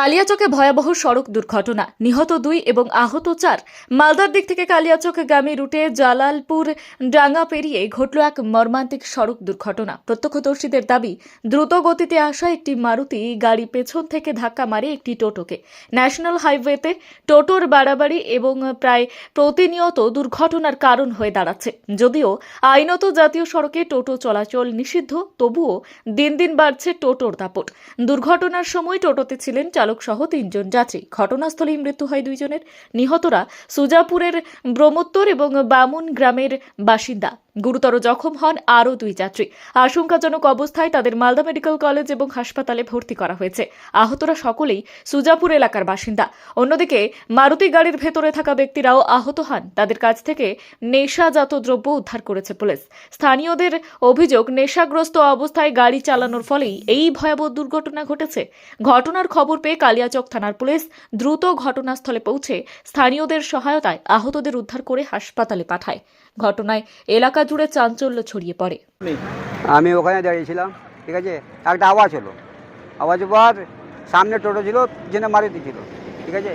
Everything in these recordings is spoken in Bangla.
কালিয়াচকে ভয়াবহ সড়ক দুর্ঘটনা। নিহত দুই এবং আহত চার। মালদার দিক থেকে কালিয়াচক গামী রুটে জালালপুর ডাঙ্গা পেরিয়ে ঘটল এক মর্মান্তিক সড়ক দুর্ঘটনা। প্রত্যক্ষদর্শীদের দাবি, দ্রুত গতিতে আসা একটি মারুতি গাড়ি পেছন থেকে ধাক্কা মারে একটি টোটোকে। ন্যাশনাল হাইওয়েতে টোটোর বাড়াবাড়ি এবং প্রায় প্রতিনিয়ত দুর্ঘটনার কারণ হয়ে দাঁড়াচ্ছে। যদিও আইনত জাতীয় সড়কে টোটো চলাচল নিষিদ্ধ, তবুও দিন দিন বাড়ছে টোটোর দাপট। দুর্ঘটনার সময় টোটোতে ছিলেন চালক সহ তিনজন যাত্রী। ঘটনাস্থলেই মৃত্যু হয় দুইজনের। নিহতরা সুজাপুরের ব্রহ্মোত্তর এবং বামুন গ্রামের বাসিন্দা। গুরুতর জখম হন আরও দুই যাত্রী। আশঙ্কাজনক অবস্থায় তাদের মালদা মেডিকেল কলেজ এবং হাসপাতালে ভর্তি করা হয়েছে। আহতরা সকলেই সুজাপুর এলাকার বাসিন্দা। অন্যদিকে, মারুতি গাড়ির ভেতরে থাকা ব্যক্তিরাও আহত হন। তাদের কাছ থেকে নেশাজাত দ্রব্য উদ্ধার করেছে পুলিশ। স্থানীয়দের অভিযোগ, নেশাগ্রস্ত অবস্থায় গাড়ি চালানোর ফলেই এই ভয়াবহ দুর্ঘটনা ঘটেছে। ঘটনার খবর পেয়ে কালিয়াচক থানার পুলিশ দ্রুত ঘটনাস্থলে পৌঁছে স্থানীয়দের সহায়তায় আহতদের উদ্ধার করে হাসপাতালে পাঠায়। ঘটনায় এলাকা জুড়ে চাঞ্চল্য ছড়িয়ে পড়ে। আমি ওখানে দাঁড়িয়েছিলাম ঠিক আছে? একটা আওয়াজ হলো আওয়াজ পর সামনে টোটো ছিল পিছনে মারুতি ছিল ঠিক আছে?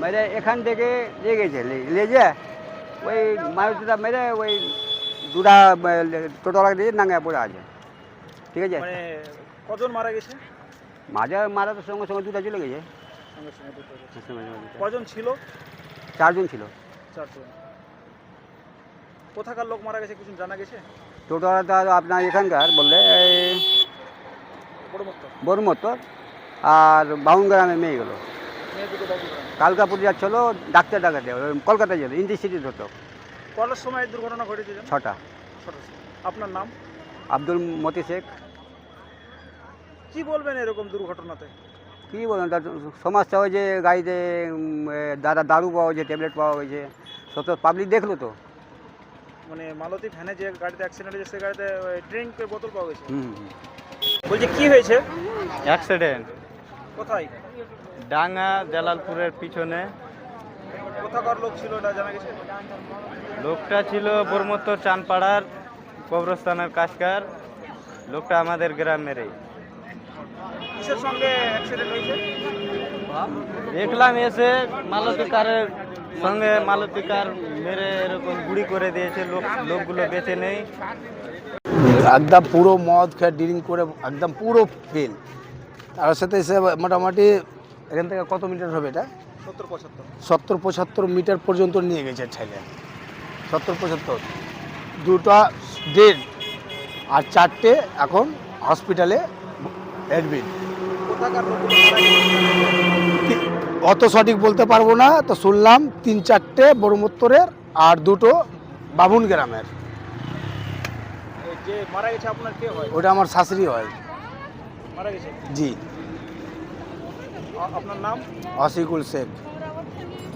মেরে এখান থেকে নিয়ে গেছে লে- লেজে ওই মারুতিটা মেরে ওই দুটা টোটোওয়ালা দিয়ে নাঙ্গা পড়ে আছে ঠিক আছে? মানে কজন মারা গেছে? মাঝে মারা তো সঙ্গে সঙ্গে দুটা চলে গেছে। কজন ছিল? চারজন ছিল। চারজন। কোথাকার লোক মারা গেছে কিছু জানা গেছে? টোটোওয়ালাটা আপনার এখানকার বললে বরমত্তর আর বাউন গ্রামে মেয়ে গেলো কালকাপুর যাচ্ছিল ডাক্তার ডাকাতে ওই কলকাতায় যেত ইন্দি সিটি ধরতো কটার সময় দুর্ঘটনা ঘটেছে জানো? ছটা। আপনার নাম? আব্দুল মতি শেখ। কি বলবেন এরকম দুর্ঘটনাতে? কী তার সমস্যা হয়েছে গাড়িতে দাদা দারু পাওয়া হয়েছে ট্যাবলেট পাওয়া হয়েছে সব পাবলিক দেখল তো। মানে মালতী ভ্যানে যে গাড়িতে অ্যাক্সিডেন্ট হয়েছে সেই গাড়িতে ড্রিঙ্কের বোতল পাওয়া গেছে। বলছি কি হয়েছে? অ্যাক্সিডেন্ট কোথায়? ডাঙ্গা জালালপুরের পিছনে। কোথাকার লোক ছিল এটা জানা গেছে? লোকটা ছিল বর্মত্তর চানপাড়ার কবরস্থানের কাজকার। লোকটা আমাদের গ্রামেরই। কিসের সঙ্গে অ্যাক্সিডেন্ট হয়েছে? দেখলাম এসে মালতী কারের সঙ্গে মালতী কার মেরে এরকম গুড়ি করে দিয়েছে লোক লোকগুলো বেঁচে নেই। একদম পুরো মদ খেয়ে ড্রিঙ্ক করে একদম পুরো ফেল তার সাথে এসে মোটামুটি এখান থেকে কত মিটার হবে এটা? সত্তর পঁচাত্তর। সত্তর পঁচাত্তর মিটার পর্যন্ত নিয়ে গেছে ছেলে সত্তর পঁচাত্তর। দুটা ডেড আর চারটে এখন হসপিটালে অ্যাডমিট কোথাকার অত সঠিক বলতে পারব না তো শুনলাম তিন চারটে বড়মত্তরের আর দুটো বাবুন গ্রামের। ওটা আমার শাশুড়ি হয়। জি। আপনার নাম? অসিকুল শেখ।